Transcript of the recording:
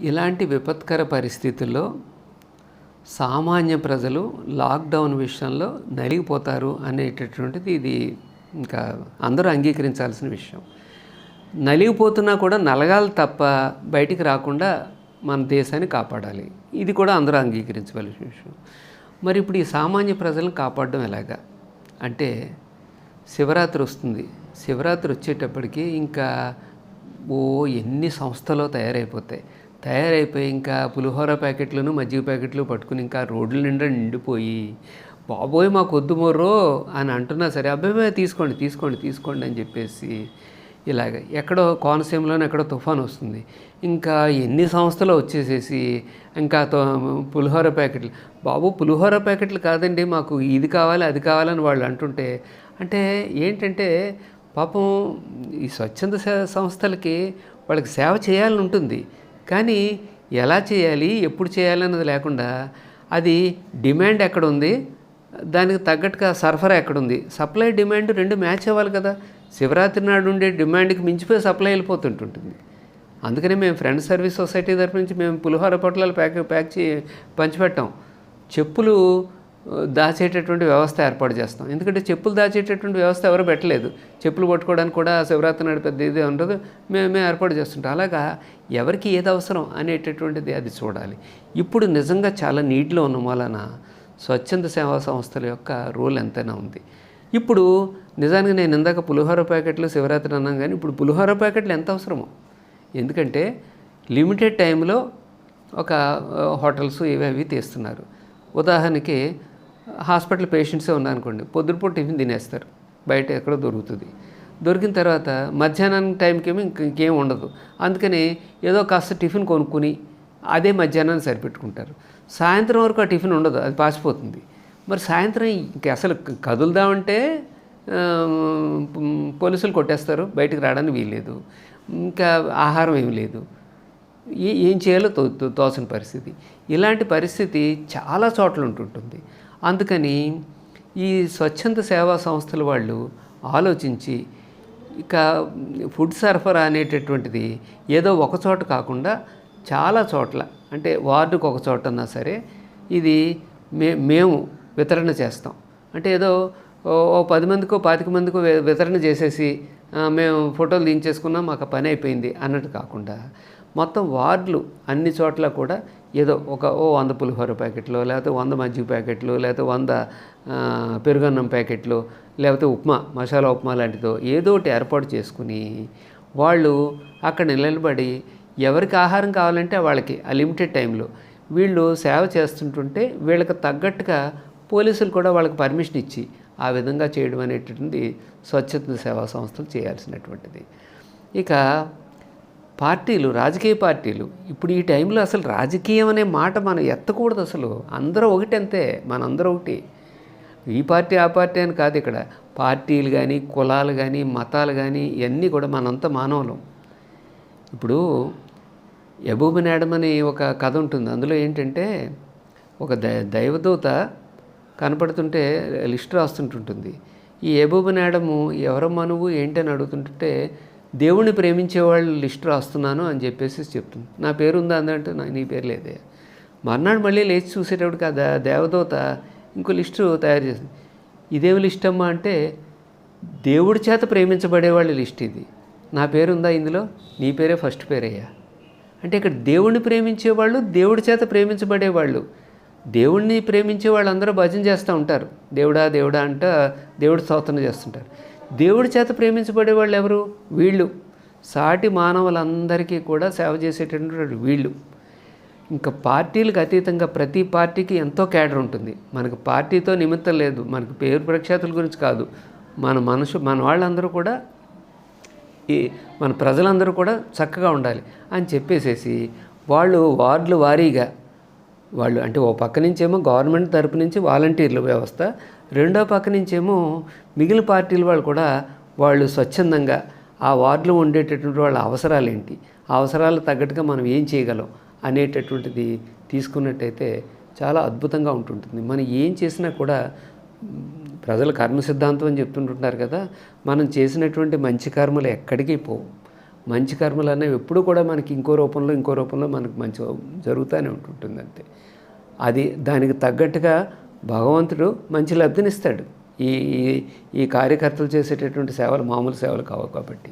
ఇలాంటి విపత్కర పరిస్థితుల్లో సామాన్య ప్రజలు లాక్డౌన్ విషయంలో నలిగిపోతారు అనేటటువంటిది ఇది ఇంకా అందరూ అంగీకరించాల్సిన విషయం. నలిగిపోతున్నా కూడా నలగాలి తప్ప బయటికి రాకుండా మన దేశాన్ని కాపాడాలి. ఇది కూడా అందరూ అంగీకరించవలసిన విషయం. మరి ఇప్పుడు ఈ సామాన్య ప్రజలను కాపాడడం ఎలాగా? అంటే శివరాత్రి వస్తుంది. శివరాత్రి వచ్చేటప్పటికి ఇంకా ఓ ఎన్ని సంస్థలు తయారైపోతాయి. తయారైపోయి ఇంకా పులిహోర ప్యాకెట్లను మజ్జిగ ప్యాకెట్లు పట్టుకుని ఇంకా రోడ్ల నిండా నిండిపోయి బాబోయ్ మాకు వద్దు మొర్రో అని అంటున్నా. సరే అబ్బాయి తీసుకోండి తీసుకోండి తీసుకోండి అని చెప్పేసి ఇలాగ ఎక్కడో కోనసీమలోనే ఎక్కడో తుఫాన్ వస్తుంది. ఇంకా ఎన్ని సంస్థలు వచ్చేసేసి ఇంకా తో- పులిహోర ప్యాకెట్లు. బాబు పులిహోర ప్యాకెట్లు కాదండి మాకు ఇది కావాలి అది కావాలని వాళ్ళు అంటుంటే అంటే ఏంటంటే పాపం ఈ స్వచ్ఛంద సంస్థలకి వాళ్ళకి సేవ చేయాలని ఉంటుంది. కానీ ఎలా చేయాలి ఎప్పుడు చేయాలి అన్నది లేకుండా అది డిమాండ్ ఎక్కడ ఉంది దానికి తగ్గట్టుగా సరఫరా ఎక్కడుంది. సప్లై డిమాండ్ రెండు మ్యాచ్ అవ్వాలి కదా. శివరాత్రి నాడు ఉండే డిమాండ్కి మించిపోయి సప్లై వెళ్ళిపోతుంటుంటుంది. అందుకనే మేము ఫ్రెండ్ సర్వీస్ సొసైటీ తరఫు నుంచి మేము పులిహోర పొట్లాలు ప్యాక్ ప్యాక్ చేసి పంచిపెట్టాం. చెప్పులు దాచేటటువంటి వ్యవస్థ ఏర్పాటు చేస్తాం. ఎందుకంటే చెప్పులు దాచేటటువంటి వ్యవస్థ ఎవరు పెట్టలేదు. చెప్పులు పట్టుకోవడానికి కూడా శివరాత్రి నాడు పెద్ద ఇది ఉండదు. మేము ఏర్పాటు చేస్తుంటాం. అలాగా ఎవరికి ఏది అవసరం అనేటటువంటిది అది చూడాలి. ఇప్పుడు నిజంగా చాలా నీటిలో ఉన్న వలన స్వచ్ఛంద సేవా సంస్థల యొక్క రోల్ ఎంతైనా ఉంది. ఇప్పుడు నిజానికి నేను ఇందాక పులిహోర ప్యాకెట్లు శివరాత్రి అన్నాం కానీ ఇప్పుడు పులిహోర ప్యాకెట్లు ఎంత అవసరమో. ఎందుకంటే లిమిటెడ్ టైంలో ఒక హోటల్స్ ఇవి అవి తీస్తున్నారు. ఉదాహరణకి హాస్పిటల్ పేషెంట్సే ఉన్నారనుకోండి పొద్దుపూట టిఫిన్ తినేస్తారు. బయట ఎక్కడో దొరుకుతుంది. దొరికిన తర్వాత మధ్యాహ్నం టైంకేమో ఇంక ఇంకేం ఉండదు. అందుకని ఏదో కాస్త టిఫిన్ కొనుక్కుని అదే మధ్యాహ్నాన్ని సరిపెట్టుకుంటారు. సాయంత్రం వరకు ఆ టిఫిన్ ఉండదు అది పాసిపోతుంది. మరి సాయంత్రం ఇంక అసలు కదులుదామంటే పోలీసులు కొట్టేస్తారు బయటకు రావడానికి వీల్లేదు. ఇంకా ఆహారం ఏమి లేదు. ఏ- ఏం చేయాలో తో తో- తోచని పరిస్థితి. ఇలాంటి పరిస్థితి చాలా చోట్ల ఉంటుంటుంది. అందుకని ఈ స్వచ్ఛంద సేవా సంస్థల వాళ్ళు ఆలోచించి ఇక ఫుడ్ సరఫరా అనేటటువంటిది ఏదో ఒక చోట కాకుండా చాలా చోట్ల అంటే వార్డుకు ఒక చోట ఉన్నా సరే ఇది మే మేము వితరణ చేస్తాం. అంటే ఏదో ఓ ఓ పది మందికో పాతిక మందికో వితరణ చేసేసి మేము ఫోటోలు దించేసుకున్నాం మాకు పని అయిపోయింది అన్నట్టు కాకుండా మొత్తం వార్డులు అన్ని చోట్ల కూడా ఏదో ఒక ఓ వంద పులిహోర ప్యాకెట్లు లేకపోతే వంద మజ్జిగ ప్యాకెట్లు లేకపోతే వంద పెరుగన్నం ప్యాకెట్లు లేకపోతే ఉప్మా మసాలా ఉప్మా లాంటిదో ఏదో ఒకటి ఏర్పాటు చేసుకుని వాళ్ళు అక్కడ నిలబడి ఎవరికి ఆహారం కావాలంటే వాళ్ళకి ఆ లిమిటెడ్ టైంలో వీళ్ళు సేవ చేస్తుంటుంటే వీళ్ళకి తగ్గట్టుగా పోలీసులు కూడా వాళ్ళకి పర్మిషన్ ఇచ్చి ఆ విధంగా చేయడం అనేటువంటిది స్వచ్ఛత సేవా సంస్థలు చేయాల్సినటువంటిది. ఇక పార్టీలు రాజకీయ పార్టీలు ఇప్పుడు ఈ టైంలో అసలు రాజకీయం అనే మాట మనం ఎత్తకూడదు అసలు. అందరూ ఒకటంతే మనందరూ ఒకటి. ఈ పార్టీ ఆ పార్టీ అని కాదు ఇక్కడ. పార్టీలు కానీ కులాలు కానీ మతాలు కానీ ఇవన్నీ కూడా మనంతా మానవులు. ఇప్పుడు యబూబినాడం అని ఒక కథ ఉంటుంది. అందులో ఏంటంటే ఒక దై దైవదూత కనపడుతుంటే లిస్ట్ రాస్తుంటుంటుంది. ఈ యబూబినాడము ఎవరమ్మా నువ్వు? ఏంటని అడుగుతుంటే దేవుణ్ణి ప్రేమించే వాళ్ళు లిస్ట్ రాస్తున్నాను అని చెప్పేసి చెప్తుంది. నా పేరు ఉందా అందంటే నా నీ పేరు లేదే. మర్నాడు మళ్ళీ లేచి చూసేటప్పుడు కదా దేవదూత ఇంకో లిస్టు తయారు చేసింది. ఇదేమి లిస్ట్ అమ్మా అంటే దేవుడి చేత ప్రేమించబడే వాళ్ళ లిస్ట్ ఇది. నా పేరు ఉందా ఇందులో? నీ పేరే ఫస్ట్ పేరయ్యా. అంటే ఇక్కడ దేవుణ్ణి ప్రేమించేవాళ్ళు దేవుడి చేత ప్రేమించబడేవాళ్ళు దేవుణ్ణి ప్రేమించే వాళ్ళందరూ భజన చేస్తూ ఉంటారు. దేవుడా దేవుడా అంట దేవుడి స్తోత్రం చేస్తుంటారు. దేవుడి చేత ప్రేమించబడే వాళ్ళు ఎవరు? వీళ్ళు. సాటి మానవులందరికీ కూడా సేవ చేసేటటువంటి వీళ్ళు. ఇంకా పార్టీలకు అతీతంగా ప్రతి పార్టీకి ఎంతో కేడర్ ఉంటుంది. మనకు పార్టీతో నిమిత్తం లేదు. మనకు పేరు ప్రఖ్యాతుల గురించి కాదు. మన మనసు మన వాళ్ళందరూ కూడా ఈ మన ప్రజలందరూ కూడా చక్కగా ఉండాలి అని చెప్పేసేసి వాళ్ళు వార్డులు వారీగా వాళ్ళు అంటే ఓ పక్క నుంచేమో గవర్నమెంట్ తరపు నుంచి వాలంటీర్ల వ్యవస్థ రెండో పక్క నుంచేమో మిగిలిన పార్టీల వాళ్ళు కూడా వాళ్ళు స్వచ్ఛందంగా ఆ వార్డులో ఉండేటటువంటి వాళ్ళ అవసరాలు ఏంటి ఆ అవసరాలు తగ్గట్టుగా మనం ఏం చేయగలం అనేటటువంటిది తీసుకున్నట్టయితే చాలా అద్భుతంగా ఉంటుంటుంది. మనం ఏం చేసినా కూడా ప్రజల కర్మ సిద్ధాంతం అని చెప్తుంటుంటారు కదా మనం చేసినటువంటి మంచి కర్మలు ఎక్కడికి పోవు. మంచి కర్మలు అనేవి ఎప్పుడు కూడా మనకి ఇంకో రూపంలో ఇంకో రూపంలో మనకు మంచి జరుగుతూనే ఉంటుంటుంది అంతే అది దానికి తగ్గట్టుగా భగవంతుడు మంచి లబ్ధినిస్తాడు. ఈ ఈ- ఈ కార్యకర్తలు చేసేటటువంటి సేవలు మామూలు సేవలు కావు కాబట్టి.